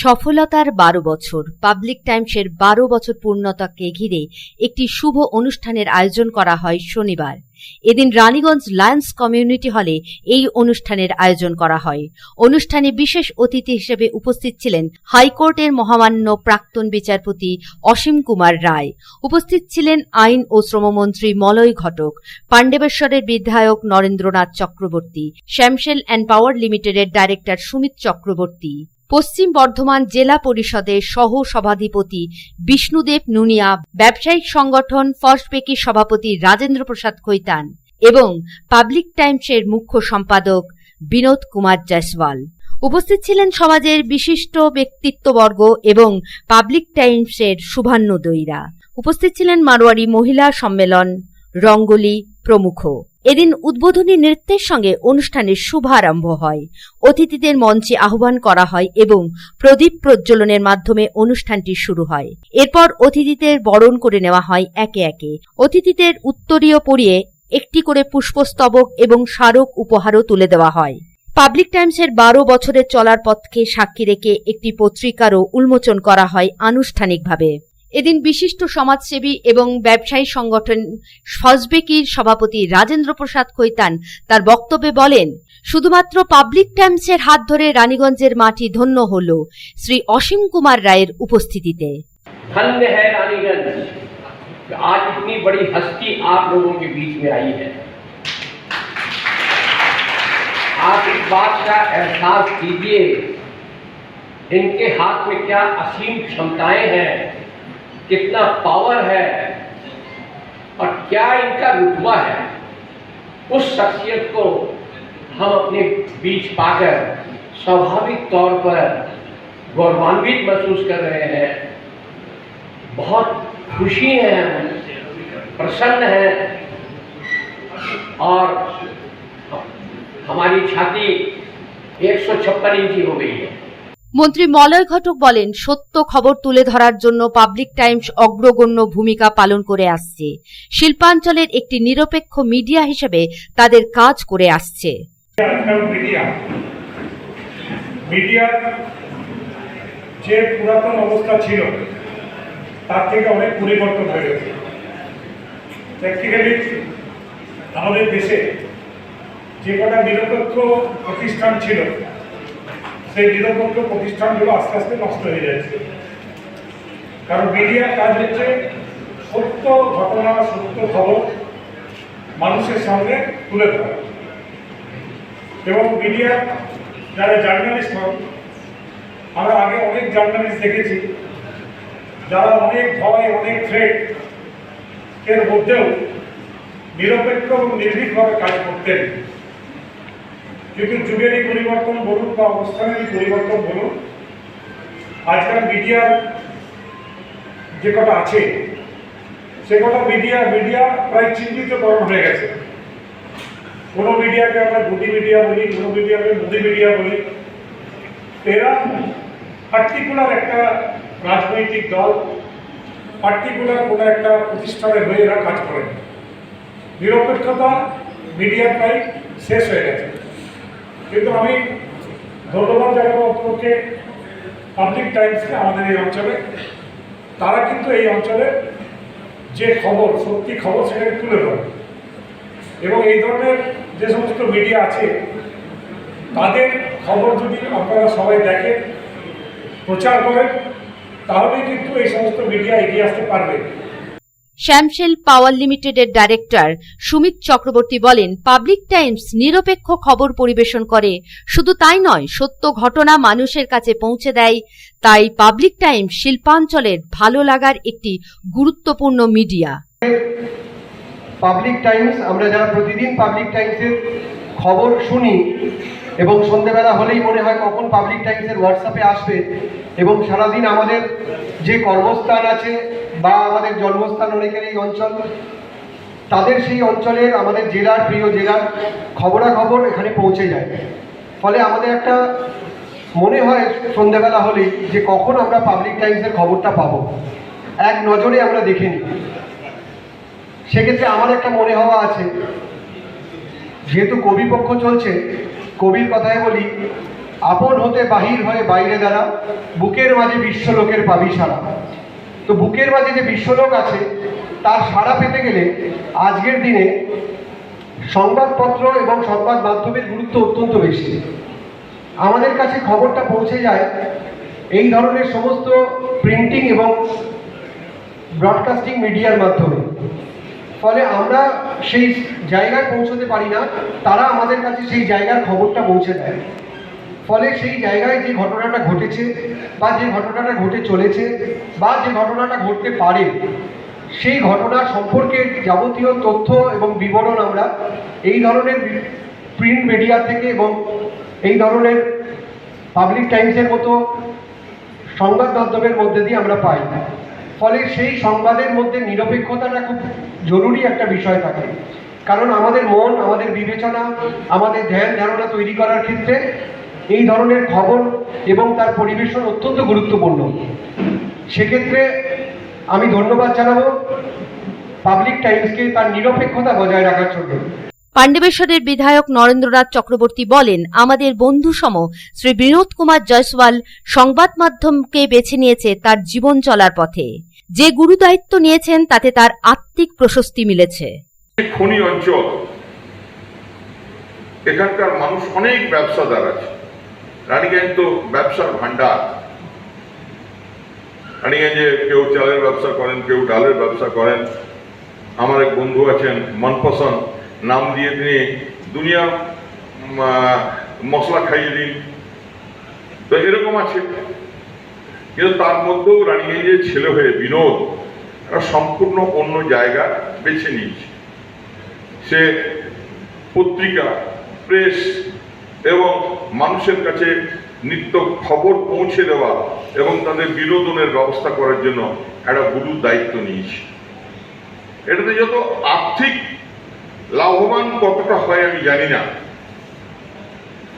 সফলতার বারো বছর। পাবলিক টাইমসের বারো বছর পূর্ণতাকে ঘিরে একটি শুভ অনুষ্ঠানের আয়োজন করা হয় শনিবার। এদিন রানীগঞ্জ লায়ন্স কমিউনিটি হলে এই অনুষ্ঠানের আয়োজন করা হয়। অনুষ্ঠানে বিশেষ অতিথি হিসেবে উপস্থিত ছিলেন হাইকোর্টের মহামান্য প্রাক্তন বিচারপতি অসীম কুমার রায়। উপস্থিত ছিলেন আইন ও শ্রমমন্ত্রী মলয় ঘটক, পাণ্ডবেশ্বরের বিধায়ক নরেন্দ্রনাথ চক্রবর্তী, শ্যামশেল অ্যান্ড পাওয়ার লিমিটেডের ডাইরেক্টর সুমিত চক্রবর্তী। পশ্চিম বর্ধমান জেলা পরিষদের সহ সভাধিপতি বিষ্ণুদেব নুনিয়া, ব্যবসায়িক সংগঠন ফার্স্টবেকির সভাপতি রাজেন্দ্র প্রসাদ খৈতান এবং পাবলিক টাইমসের মুখ্য সম্পাদক বিনোদ কুমার জয়সওয়াল। উপস্থিত ছিলেন সমাজের বিশিষ্ট ব্যক্তিত্ববর্গ এবং পাবলিক টাইমসের শুভান্নদয়ীরা উপস্থিত ছিলেন মারোয়ারি মহিলা সম্মেলন, রঙ্গোলি প্রমুখ। এদিন উদ্বোধনী নৃত্যের সঙ্গে অনুষ্ঠানের শুভারম্ভ হয়। অতিথিদের মঞ্চে আহ্বান করা হয় এবং প্রদীপ প্রজ্বলনের মাধ্যমে অনুষ্ঠানটি শুরু হয়। এরপর অতিথিদের বরণ করে নেওয়া হয় একে একে। অতিথিদের উত্তরীয় পরিয়ে একটি করে পুষ্পস্তবক এবং স্মারক উপহারও তুলে দেওয়া হয়। পাবলিক টাইমসের বারো বছরের চলার পথকে সাক্ষী রেখে একটি পত্রিকারও উন্মোচন করা হয় আনুষ্ঠানিকভাবে। এদিন বিশিষ্ট সমাজসেবী এবং ব্যবসায়ী সংগঠন ফজবেকির সভাপতি রাজেন্দ্র প্রসাদ খৈতান তার বক্তব্যে বলেন শুধুমাত্র পাবলিক টাইমসের হাত ধরে রানীগঞ্জের মাটি ধন্য হল শ্রী অসীম কুমার রায়ের উপস্থিতিতে धन्य है रानीगंज कि आज इतनी बड़ी हस्ती आप लोगों के बीच में आई है आप इस बात का एहसास कीजिए इनके हाथ में क्या असीम क्षमताएं हैं कितना पावर है और क्या इनका रुतबा है, उस शख्सियत को हम अपने बीच पाकर स्वाभाविक तौर पर गौरवान्वित महसूस कर रहे हैं। बहुत खुशी है, प्रसन्न है और हमारी छाती एक सौ छप्पन इंची हो गई है। মন্ত্রী মলয় ঘটক বলেন, সত্য খবর তুলে ধরার জন্য পাবলিক টাইমস অগ্রগণ্য ভূমিকা পালন করে আসছে। শিল্পাঞ্চলের একটি নিরপেক্ষ মিডিয়া হিসেবে তাদের কাজ করে আসছে। যে পুরাতন অবস্থা ছিল, তার থেকে অনেক পরিবর্তন হয়ে গেছে। প্র্যাকটিক্যালি আমাদের দেশে যে কটা নিরপেক্ষ প্রতিষ্ঠান ছিল সেই নিরপেক্ষ প্রতিষ্ঠানগুলো আস্তে আস্তে নষ্ট হয়ে যাচ্ছে। কারণ মিডিয়ার কাজ হচ্ছে সত্য ঘটনা, সত্য খবর মানুষের সামনে তুলে ধরা। এবং মিডিয়া যারা জার্নালিস্ট হন, আমরা আগে অনেক জার্নালিস্ট দেখেছি, যারা অনেক ভয়, অনেক থ্রেট এর মধ্যেও নিরপেক্ষ এবং নির্ভীকভাবে কাজ করতেন। কিন্তু যুগেরই পরিবর্তন বলুন বা অবস্থানেরই পরিবর্তন বলুন, আজকাল মিডিয়ার যে কটা আছে, সে কটা মিডিয়া মিডিয়া প্রায় চিহ্নিতকরণ হয়ে গেছে। কোনো মিডিয়াকে আমরা গুটি মিডিয়া বলি, কোনো মিডিয়াকে মুদি মিডিয়া বলি। এরা পার্টিকুলার একটা রাজনৈতিক দল পার্টিকুলার কোনো একটা প্রতিষ্ঠানের হয়ে এরা কাজ করে নিরপেক্ষতা মিডিয়ার প্রায় শেষ হয়ে গেছে। কিন্তু আমি ধন্যবাদ জানাব অন্তকে পাবলিক টাইমসকে আমাদের এই অঞ্চলে। তারা কিন্তু এই অঞ্চলে যে খবর, সত্যি খবর সেটাকে তুলে ধরে। এবং এই ধরনের যে সমস্ত মিডিয়া আছে, তাদের খবর যদি আপনারা সবাই দেখেন প্রচার করেন, তাহলেই কিন্তু এই সমস্ত মিডিয়া এগিয়ে আসতে পারবে। শ্যামশেল পাওয়ার লিমিটেডের ডাইরেক্টর সুমিত চক্রবর্তী বলেন, পাবলিক টাইমস নিরপেক্ষ খবর পরিবেশন করে। শুধু তাই নয়, সত্য ঘটনা মানুষের কাছে পৌঁছে দেয়। তাই পাবলিক টাইমস শিল্পাঞ্চলের ভালো লাগার একটি গুরুত্বপূর্ণ মিডিয়া। পাবলিক টাইমস, আমরা যারা প্রতিদিন পাবলিক টাইমসের খবর শুনি এবং সন্ধ্যেবেলা হলেই মনে হয় কখন পাবলিক টাইমসের হোয়াটসঅ্যাপে আসবে এবং সারাদিন আমাদের যে কর্মস্থান আছে বা আমাদের জন্মস্থান অনেকের এই অঞ্চল, তাদের সেই অঞ্চলের আমাদের জেলার প্রিয় জেলার খবরাখবর এখানে পৌঁছে যায়। ফলে আমাদের একটা মনে হয় সন্ধ্যেবেলা হলেই যে কখন আমরা পাবলিক টাইমসের খবরটা পাবো। এক নজরে আমরা দেখে নিই। সেক্ষেত্রে আমার একটা মনে হওয়া আছে, যেহেতু কবি পক্ষ চলছে, কবির কথায় বলি, আপন হতে বাহির হয়ে বাইরে দ্বারা বুকের মাঝে বিশ্বলোকের পাবি সারা তো বুকের মাঝে যে বিশ্বলোক আছে, তার সাড়া পেতে গেলে আজকের দিনে সংবাদপত্র এবং সংবাদ মাধ্যমের গুরুত্ব অত্যন্ত বেশি। আমাদের কাছে খবরটা পৌঁছে যায় এই ধরনের সমস্ত প্রিন্টিং এবং ব্রডকাস্টিং মিডিয়ার মাধ্যমে। ফলে আমরা সেই জায়গায় পৌঁছতে পারি না, তারা আমাদের কাছে সেই জায়গার খবরটা পৌঁছে দেয়। ফলে সেই জায়গায় যে ঘটনাটা ঘটেছে বা যে ঘটনাটা ঘটে চলেছে বা যে ঘটনাটা ঘটতে পারে, সেই ঘটনা সম্পর্কে যাবতীয় তথ্য এবং বিবরণ আমরা এই ধরনের প্রিন্ট মিডিয়া থেকে এবং এই ধরনের পাবলিক টাইমসের মতো সংবাদ মাধ্যমের মধ্যে দিয়ে আমরা পাই। ফলে সেই সংবাদের মধ্যে নিরপেক্ষতাটা খুব জরুরি একটা বিষয় থাকে। কারণ আমাদের মন, আমাদের বিবেচনা, আমাদের ধ্যান, ধারণা তৈরি করার ক্ষেত্রে এই ধরনের খবর এবং তার পরিবেশন অত্যন্ত গুরুত্বপূর্ণ। সেক্ষেত্রে আমি ধন্যবাদ জানাব পাবলিক টাইমসকে তার নিরপেক্ষতা বজায় রাখার জন্য। পাণ্ডবেশ্বরের বিধায়ক নরেন্দ্রনাথ চক্রবর্তী বলেন আমাদের বন্ধুসম শ্রী বিনোদ কুমার জয়সওয়াল সংবাদ মাধ্যমকে বেছে নিয়েছে তার জীবন চলার পথে। যে গুরুদায়িত্ব নিয়েছেন তাতে তার আত্মিক প্রশস্তি মিলেছে। খনি অঞ্চল এখানকার মানুষ অনেক ব্যবসাদার আছে। রানীগঞ্জ তো ব্যবসার ভান্ডার রানীগঞ্জে কেউ চালের ব্যবসা করেন, কেউ ডালের ব্যবসা করেন। আমার এক বন্ধু আছেন, মনপসন্দ। নাম দিয়ে তিনি দুনিয়া মশলা খাইয়ে দিন। তো এরকম আছে। কিন্তু তার মধ্যেও রানীগঞ্জের ছেলে হয়ে বিনোদ সম্পূর্ণ অন্য জায়গা বেছে নিয়েছে। সে পত্রিকা, প্রেস এবং মানুষের কাছে নিত্য খবর পৌঁছে দেওয়া এবং তাদের বিনোদনের ব্যবস্থা করার জন্য একটা গুরু দায়িত্ব নিয়েছি। এটাতে যত আর্থিক লাভবান কতটা হয় আমি জানি না।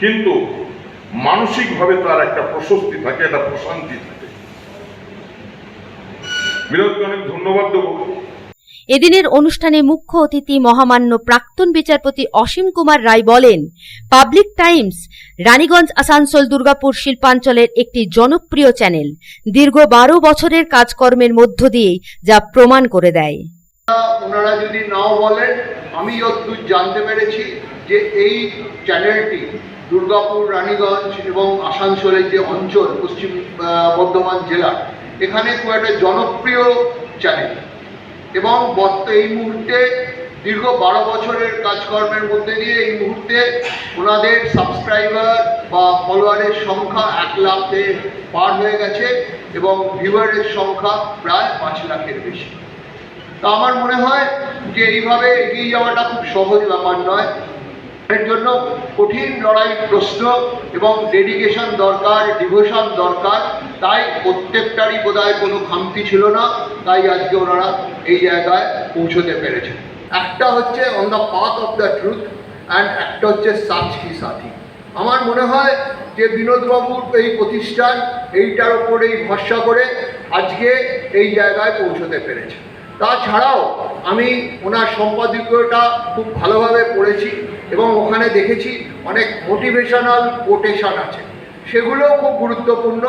কিন্তু মানসিকভাবে তার একটা প্রশস্তি থাকে, একটা প্রশান্তি থাকে। বিনোদকে অনেক ধন্যবাদ দেবো। এদিনের অনুষ্ঠানে মুখ্য অতিথি মহামান্য প্রাক্তন বিচারপতি অসীম কুমার রায় বলেন, পাবলিক টাইমস, রানীগঞ্জ আসানসোল দুর্গাপুর শিল্পাঞ্চলের একটি জনপ্রিয় চ্যানেল, দীর্ঘ বারো বছরের কাজকর্মের মধ্য দিয়ে যা প্রমাণ করে দেয়। ওনারা যদি নাও বলেন, আমি যতদূর জানতে পেরেছি যে এই চ্যানেলটি দুর্গাপুর, রানীগঞ্জ এবং আসানসোলের যে অঞ্চল, পশ্চিম বর্ধমান জেলা, এখানে খুব একটা জনপ্রিয় চ্যানেল। এবং বর্ত এই মুহূর্তে দীর্ঘ বারো বছরের কাজকর্মের মধ্যে দিয়ে এই মুহূর্তে ওনাদের সাবস্ক্রাইবার বা ফলোয়ারের সংখ্যা এক লাখে পার হয়ে গেছে এবং ভিউয়ারের সংখ্যা প্রায় পাঁচ লাখের বেশি। তা আমার মনে হয় যে এইভাবে এগিয়ে যাওয়াটা খুব সহজ ব্যাপার নয়। এর জন্য কঠিন লড়াই প্রশ্ন এবং ডেডিকেশন দরকার ডিভোশন দরকার। তাই প্রত্যেকটারই বোধহয় কোনো খামতি ছিল না। তাই আজকে ওনারা এই জায়গায় পৌঁছতে পেরেছেন। একটা হচ্ছে on the path of the truth and একটা হচ্ছে সাচ কি সাথী। আমার মনে হয় যে বিনোদবাবুর এই প্রতিষ্ঠান, এইটার ওপরেই ভরসা করে আজকে এই জায়গায় পৌঁছতে পেরেছে। তাছাড়াও আমি ওনার সম্পাদকীয়টা খুব ভালোভাবে পড়েছি এবং ওখানে দেখেছি অনেক মোটিভেশনাল কোটেশন আছে। সেগুলো খুব গুরুত্বপূর্ণ।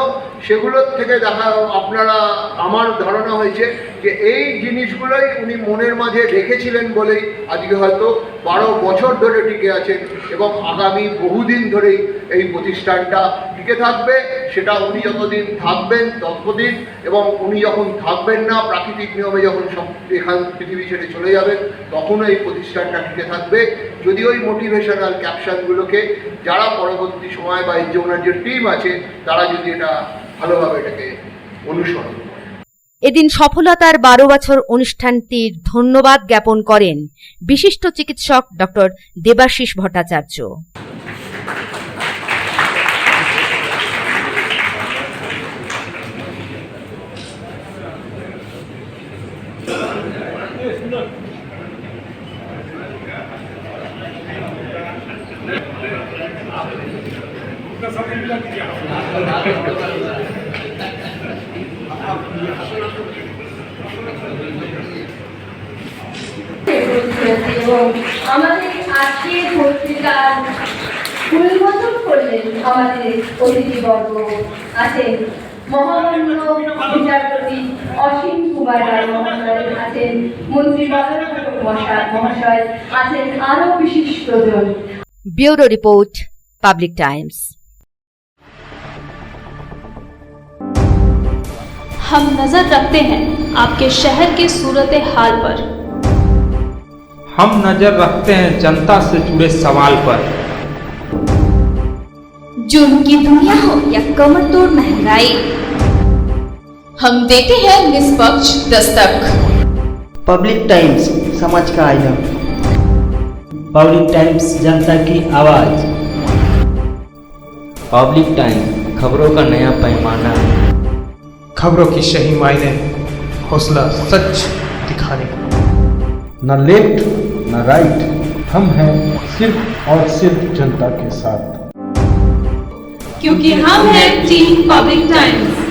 সেগুলোর থেকে দেখা আপনারা, আমার ধারণা হয়েছে যে এই জিনিসগুলোই উনি মনের মাঝে রেখেছিলেন বলেই আজকে হয়তো বারো বছর ধরে টিকে আছেন এবং আগামী বহুদিন ধরেই এই প্রতিষ্ঠানটা টিকে থাকবে। সেটা উনি যতদিন থাকবেন ততদিন এবং উনি যখন থাকবেন না, প্রাকৃতিক নিয়মে যখন সব এখান পৃথিবী ছেড়ে চলে যাবেন, তখনও এই প্রতিষ্ঠানটা টিকে থাকবে। যদি ওই মোটিভেশনাল ক্যাপশনগুলোকে যারা পরবর্তী সময় বা এই যে ওনার যে টিম আছে, তারা যদি এটা ভালোভাবে এটাকে অনুসরণ এদিন সফলতার বারো বছর অনুষ্ঠানটির ধন্যবাদ জ্ঞাপন করেন বিশিষ্ট চিকিৎসক ডক্টর দেবাশিস ভট্টাচার্য। আমাদের আজকে পত্রিকার উদ্বোধন করলেন আমাদের অতিথিবর্গ আছেন মহামান্য বিচারপতি অসীম কুমার রায় মহাশয় আছেন, মন্ত্রী মশাই মহাশয় আছেন আরও বিশিষ্টজন ब्यूरो रिपोर्ट पब्लिक टाइम्स। हम नज़र रखते हैं आपके शहर के सूरत हाल पर। हम नज़र रखते हैं जनता से जुड़े सवाल पर। जुर्म की दुनिया हो या कमर तोड़ महँगाई। हम देते हैं निष्पक्ष दस्तक। पब्लिक टाइम्स समाज का आईना पब्लिक टाइम्स जनता की आवाज़। पब्लिक टाइम खबरों का नया पैमाना। खबरों की सही मायने हौसला सच दिखाने। का न लेफ़्ट न राइट हम हैं सिर्फ़ और सिर्फ़ जनता के साथ। क्योंकि हम हैं टीम पब्लिक टाइम्स